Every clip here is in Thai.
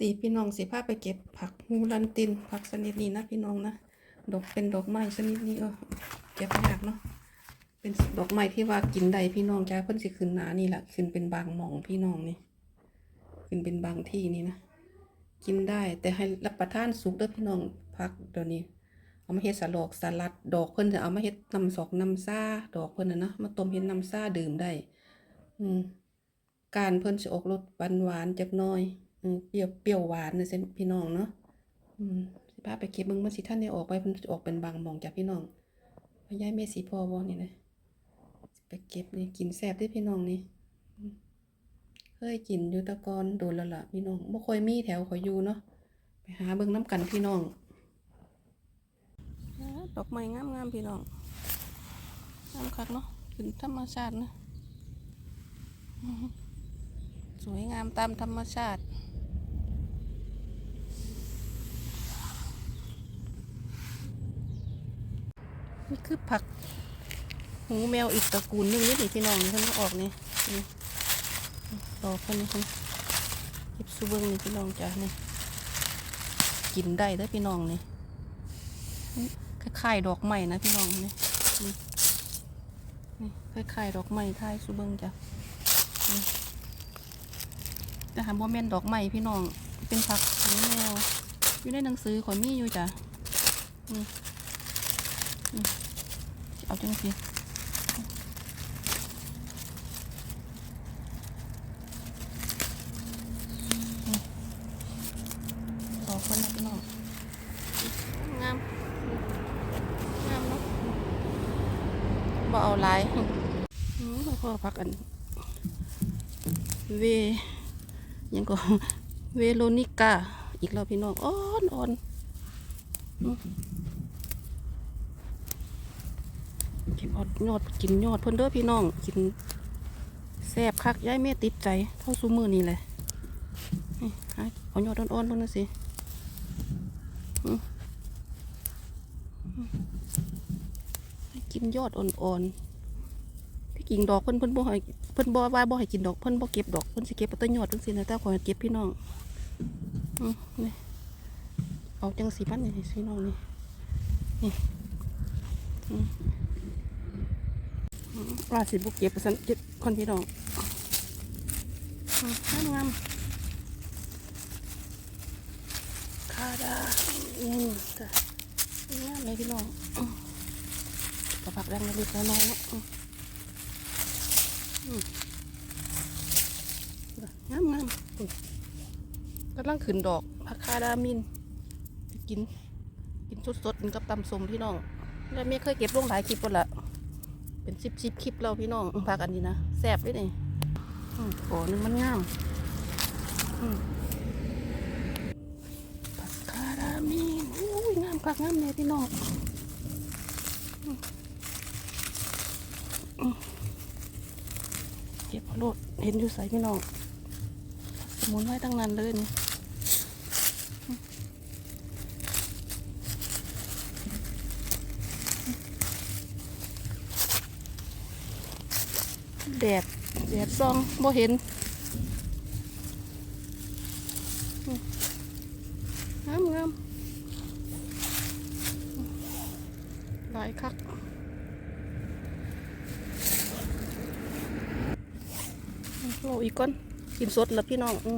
ตีพี่น้องสิพาไปเก็บผักฮูลันติน ผักชนิดนี้นะพี่น้องนะ ดอกเป็นดอกไม้ชนิดนี้เออเก็บยากเนาะ เป็นดอกไม้ที่ว่ากินได้พี่น้องจ้าเพิ่นสิขึ้นหนานี่แหละขึ้นเป็นบางหม่องพี่น้องนี่ ขึ้นเป็นบางที่นี่นะ กินได้แต่ให้รับประทานสุกเด้อพี่น้องผักเดี๋ยวนี้ เอามาเฮ็ดสลัดสลัด ดอกเพิ่นจะเอามาเฮ็ดน้ำสอกน้ำซ่าดอกเพิ่นนะเนาะ มาต้มเฮ็ดน้ำซ่าดื่มได้ อืมการเพิ่นสิออกรสหวานหวานๆจักหน่อย เปรี้ยวเปรี้ยวหวานนะเส้นพี่น้องเนาะอืมสิพาไปเก็บเบิ่งมันสิท่านได้ออกไปเพิ่นออกเป็นบางมองจ้ะพี่น้องพ่อยายแม่สีพ่อบ่นี่นะไปเก็บนี่กินแซ่บเด้พี่น้องนี่อืมเคยกินอยู่ตะกอนโดนแล้วล่ะพี่น้องบ่ค่อยมีแถวขอยอยู่เนาะไปหาเบิ่งน้ำกันพี่น้องดอกไม้งามๆพี่น้องงามคักเนาะขึ้นธรรมชาตินะสวยงามตามธรรมชาติ นี่คือผัก หูแมวอีกตระกูลหนึ่งนี่นี่พี่น้องนี่เพิ่นก็ออกนี่นี่ดอกเพิ่นนี่เพิ่นเก็บซูเบิงนี่พี่น้องจ้ะนี่กินได้เด้อพี่น้องนี่นี่คล้ายๆดอกไม้นะพี่น้องนี่นี่คล้ายๆดอกไม้ท้ายซูเบิงจ้ะแต่หาบ่แม่นดอกไม้พี่น้องเป็นผักหูแมวอยู่ในหนังสือขอยมีอยู่จ้ะนี่นี่ เอาจังสินี่ดอกคนนะพี่น้องงามงามเนาะบ่เอาหลายอืมพอพักอัน เว ยังก็เวโรนิก้าอีกแล้วพี่น้อง อ่อนอ่อนอืมเก็บเอดยอดกินยอดเพิ่นเด้อพี่น้องกินแซ่บคักย้ายเมติดใจเท่าซูมือนี่เลยนี่เอายอดอ่อนๆเพิ่นนะสิกินยอดอ่อนๆที่กิ่งดอกเพิ่นเพิ่นบ่ให้เพิ่นบ่ว่าบ่ให้กินดอกเพิ่นบ่เก็บดอกเพิ่นสิเก็บเอาแต่ยอดจังซี่นะแต่ขอเก็บพี่น้องอืมนี่เอาจังสีพันนี่พี่น้องนี่นี่อืม ว่าสิบ่เก็บซั่นเก็บคนพี่น้องอืมงามงามคาดานี่จ้ะงามเลยพี่น้องอืมก็ผักแรงเล็กๆน้อยๆเนาะอืมงามงามกำลังขึ้นดอกผักคาดามินสิกิน กินสดๆกินกับตำส้มพี่น้องแล้วไม่เคยเก็บลงหลายคลิปหมดละ เป็นสิบสิบคลิปแล้วพี่น้องผักอันนี้นะแซ่บด้วยนี่อืมโอ้นึงมันงามผักคาดามินอุ้ยงามคักงามเลยพี่น้องเก็บเอาโลดเห็นอยู่ใส่พี่น้องสมุนไว้ตั้งนานเลยนี่ แดด แดดซองบ่เห็นงามงามหลายคักโลอีกก้อนกินสดแล้วพี่น้องอ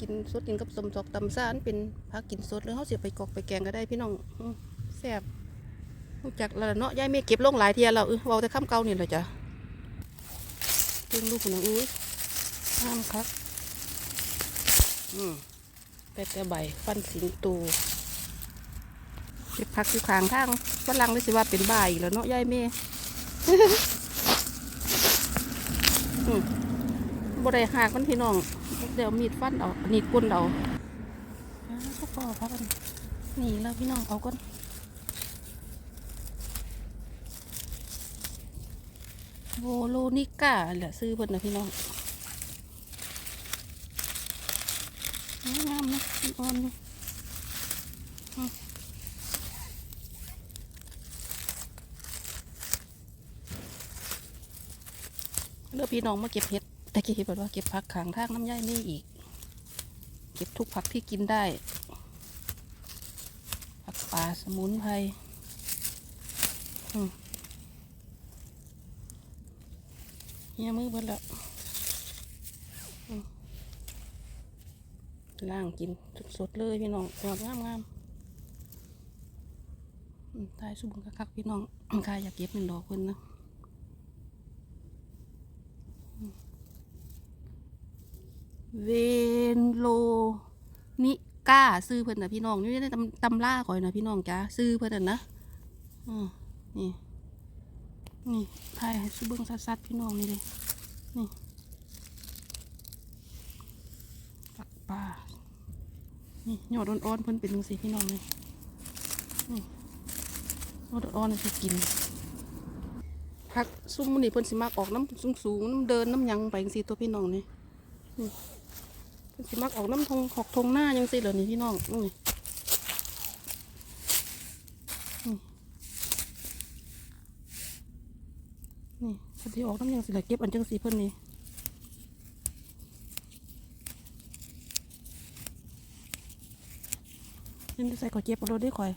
กินสดกินกับสมจอกตำซ่านเป็นพักกินสดแล้วเขาเสียไปกอกไปแกงก็ได้พี่น้องอแซ่บรู้จักแล้วล่ะเนาะยายไม่เก็บลงหลายเทียแล้วเออเบาแต่ข้ามเก่านี่เลยจ้ะ เพิ่งลูกคนนะอุ้ยห้ามครับ อืมแต่แต่ใบฟันสิงตูเก็บผักอยู่ข้างทางฝรั่งเลยสิว่าเป็นบ่ายแล้วเนาะยายเมอืมบได้หักมันพี่น้อง เดี๋ยวมีดฟันเอาอันนี้กุนเอาอ่าก็พอพักกันนี่แล้วพี่น้องเอาก่อน โวโลนิก้าแหละซื้อเพิ่นนะพี่น้องงามนะอ่อนนี่อืมเลือพี่น้องมาเก็บเห็ดตะกี้เห็นว่าเก็บผักขางทางน้ำย่ายนี่อีก เก็บทุกผักที่กินได้ผักป่าสมุนไพรอืม เฮียมือเบิดแล้วล่างกินสดๆเลยพี่น้องงามงามๆตายสุบุงคักๆพี่น้องกายอยากเก็บเป็นดอกเพิ่นนะเวนโลนิก้าซื้อเพิ่นนะพี่น้องนี่ได้ตำตำล่าก่อยนะพี่น้องจ้าซื้อเพิ่นน่ะนะอ่านี่ นี่ถ่ายให้ซื้อเบิ้งซัดๆพี่น้องนี่เลยนี่ปักปลานี่หยอดอ่อนๆเพิ่นเป็นจังซี่พี่น้องเลยนี่หยอดอ่อนๆนี่สิกินผักซุ่มมื้อนี้เพิ่นสิมักออกน้ำสูงๆน้ำเดินน้ำยังไปจังซี่ตัวพี่น้องนี่เพิ่นสิมักออกน้ำทงหอกทงหน้ายังสิเหรอนี่พี่น้องนี่ นี่นี่เพิ่นสิออกน้ำยังสิเหรอเก็บอันจังสีเพิ่นนี่นี่ใส่ก่อเก็บเอารถได้ข่อย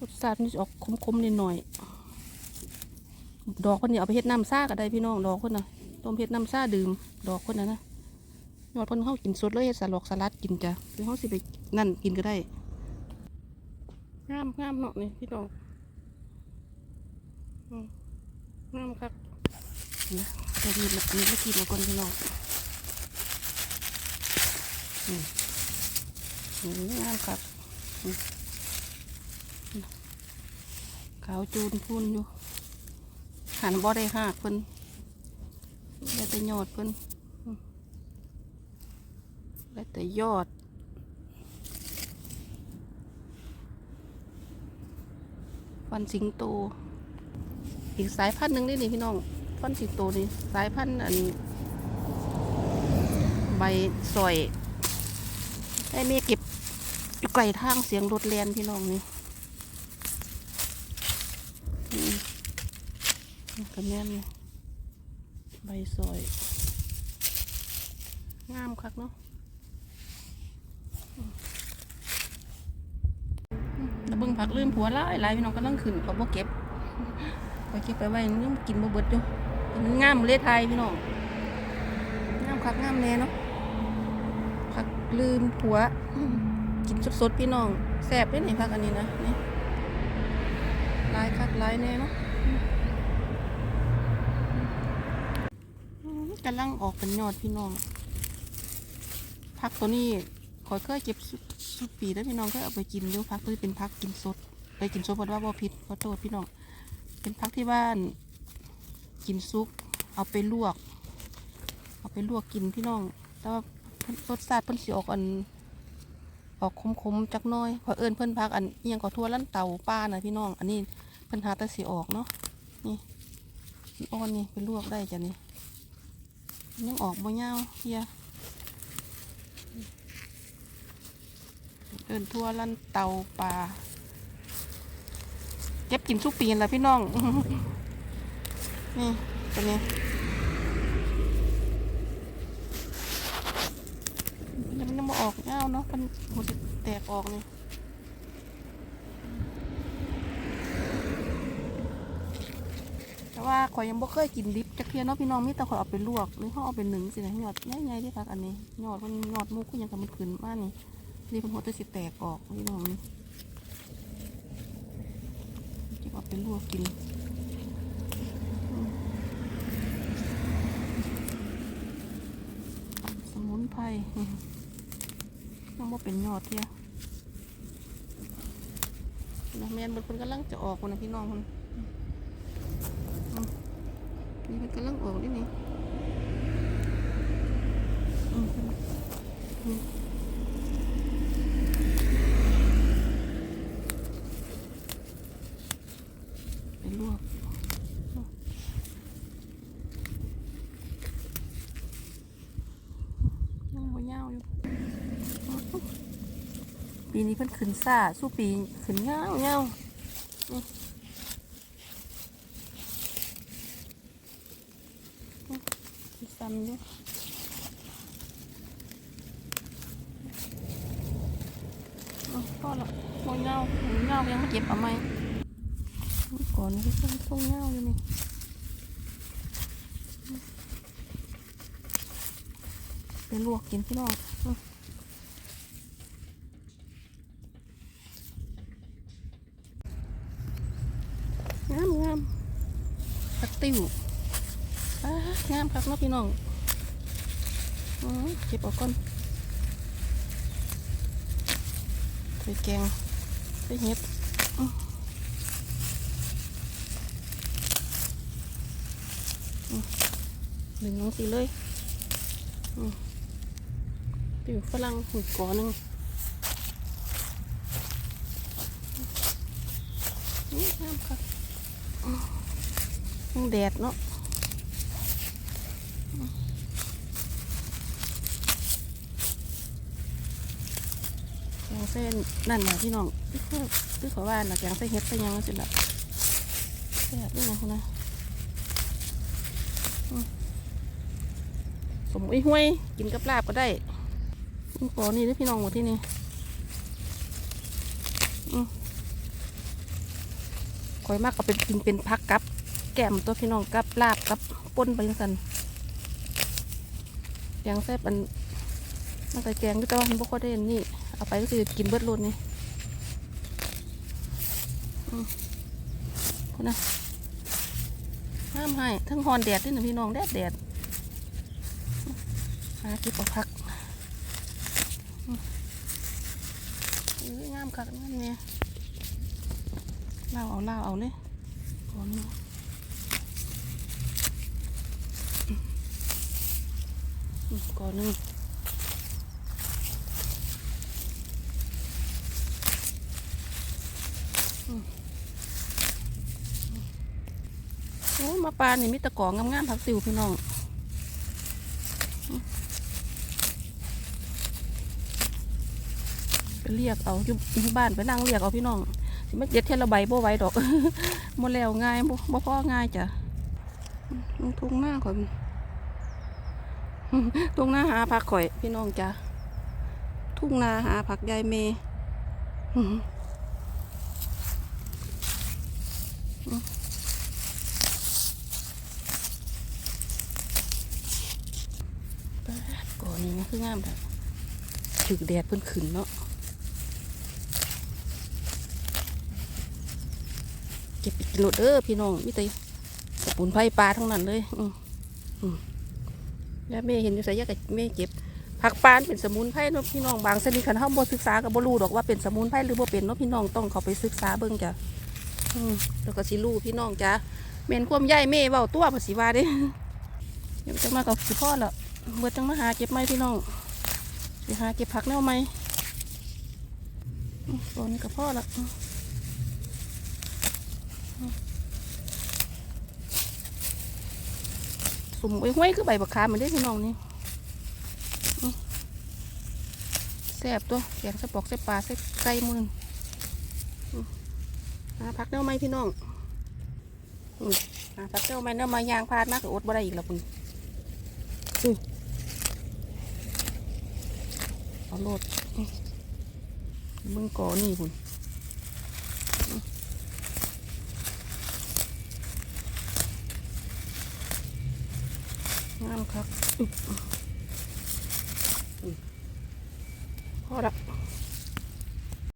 รสชาตินจะออกคมๆนิดหน่อย ดอกคนนี้เอาไปเฮ็ดน้ำซ่าก็ได้พี่น้องดอกคนน่ะต้มเฮ็ดน้ำซ่าดื่มดอกคนน่ะนะยอดคนเขากินสดเลยเฮ็ดสลัดสลัดกินจ้ะหรือเขาสิไปนั่นกินก็ได้ งามงามเนาะนี่พี่น้องงามครับนะแต่มีดมีดไม่กินมาก่อนพี่น้องนี่งามครับขาวจูนพูนอยู่หันบ่ได้หักเพิ่นได้แต่ยอดเพิ่นได้แต่ยอด ฟันสิงโต อีกสายพันธุ์หนึ่งนี่นี่พี่น้องฟันสิงโตนี่สายพันธุ์อันใบสอยได้เมีเก็บอยู่ไกลทางเสียงรถแลนพี่น้องนี่กระแม่นใบซอยงามคักเนาะ บิ่งผักลืมผัวหลายหลายพี่น้องก็ต้องขึ้นเขาบ่เก็บไปเก็บไปไว้ยังกินบ่เบิดอยู่มันงามเลยไทยพี่น้องงามคักงามแน่เนาะผักลืมผัวกินสดๆพี่น้องแซ่บเด้นี่ผักอันนี้นะนี่ลายคักลายแน่เนาะกำลังออกเป็นยอดพี่น้องพักตัวนี้ อยเคยเก็บสุดปีแล้วพี่น้องเคยเอาไปกินอยู่พักตัวนี้เป็นพักกินสด ไปกินสดเพราะว่าบ่ผิดขอโทษพี่น้อง เป็นพักที่บ้าน กินซุปเอาไปลวก เอาไปลวกกินพี่น้อง แต่ว่ารสชาติเพิ่นสิออกอัน ออกขมๆจักน้อยพอเอิญเพิ่นพักอันเอียงก็ทั่วลั่นเต่าป้านะพี่น้อง อันนี้เพิ่นหาแต่สิออกเนาะ นี่อ่อนนี่ไปลวกได้จ้ะนี่ยังออกบ่ยาวเฮีย เดินทั่วลั่นเตาปลาเก็บกินทุกปีนแหละพี่น้อง นี่ตัวนี้ยังมันยังมาออกยาเนาะมันหัวแตกออกนี่แต่ว่าข่อยยังบ่เคยกินดิบจักเทียเนาะพี่น้องมีแต่ข่อยเอาไปลวกหรือเขาเอาไปหนึ่งสินะยอดใหญ่ๆที่พักอันนี้ยอดมันยอดมุกก็ยังกับมันขึ้นมากนี่ นี่เป็นหัวจะสิแตกออกพี่น้องนี่จะเอาไปลวกกินสมุนไพรอืมยังบ่เป็นยอดเทียนะแมนบนคนกำลังจะออกคนนะพี่น้องคนนี่มันกำลังออกนี่นี่อืมอืมไปลวกยังบ่ยาวอยู่ ปีนี้เพิ่นขึ้นซ่าสู้ปีขึ้นยาวยาวนี่ตำอยู่เอาพ่อละโมยเงาโมยเงายังไม่เก็บเอาไหมก่อนนี่ก็ต้องเงาอยู่นี่ไปลวกกินพี่น้องอืมงามงามผัก ติ้วงามครับเนาะพี่น้องเก็บออกก่อนใส่แกงใส่เห็ดหนึ่งน้องสีเลยอติวฝรั่งหุดก่อหนึ่งนี่งามครับ แดดเนาะแกงเส้นนั่นน่ะพี่น้องคือคือขอว่าน่ะแกงเส้นเฮ็ดไปยังสิละแซ่บด้วยนะคุณนะสมอุ้ยห้วย กินกับลาบก็ได้นี่ปอนี่เด้วยพี่น้องหมดที่นี่อืมข่อยมากก็เป็นกินเป็นพักกับ แก้มตัวพี่น้องกับลาบกับป่นไปยังสันแกงแซ่บอันมันใส่แกงด้วยแต่ว่ามันบ่ค่อยได้นนี่ เอาไปก็คือกินเบิดรถนี่อืมคุณนะห้ามให้ทั้งฮอนแดดด้วยนะพี่น้องแดดแดดหาเกิบเอาพักอืมเอ้ยงามคักนั่นเนี่ยเล่าเอาเล่าเอาเลยก่อนนี้อืมอืม ก่อนหนึงโอ้ยมาปลานี่มีตะกองงามๆผักติวพี่น้องไปเรียกเอาอยู่บ้านไปนั่งเรียกเอาพี่น้องสิไม่เจ็ดเทละใบบ่ไว้ดอกหมดแล้วง่ายบ่บ่พอง่ายจ้ะมทุ่งหน้าข่อ ทุ่งหน้าหาผักข่อย พี่น้องจ้ะทุ่งนาหาผักยายเมอืมปาก่อนนี้นะคืองามแต่ถึกแดดเพิ่นขึ้นเนาะเก็บไปกินโลดเด้อพี่น้องมิตรสมุนไพรปลาทั้งนั้นเลย อืมอืม ยาแม่เห็นอยู่ใส่ยากับแม่เก็บผักปานเป็นสมุนไพรเนาะพี่น้องบางชนิดคันเฮาบ่ศึกษาก็บ่รู้ดอกว่าเป็นสมุนไพรหรือบ่เป็นเนาะพี่น้องต้องเขาไปศึกษาเบิ่งจ้ะแล้วก็สิรู้พี่น้องจ้ะแม่นความใหญ่แม่เว้าตัวภาษีว่าเด้เดี๋ยวจะมากับสิพ่อละเมื่อจังมาหาเก็บไม้พี่น้องไปหาเก็บผักแนวไม้อืมตอนนี้กับพ่อละอืมอืม สุ่มไอ้ห้วยคือใบบักขามมันได้พี่น้องนี่แซ่บตัวแกงสะปอกใส่ปลาใส่ไก่มือนหาผักแนวไม้พี่น้องอืมหาผักแนวไม้แนวไม้ยางพาดมากอดบ่ได้อีกแล้วคุณเอาโลดอื้อมึงก่อนี่คุณ งามครับอึ๊บอื้อพอละ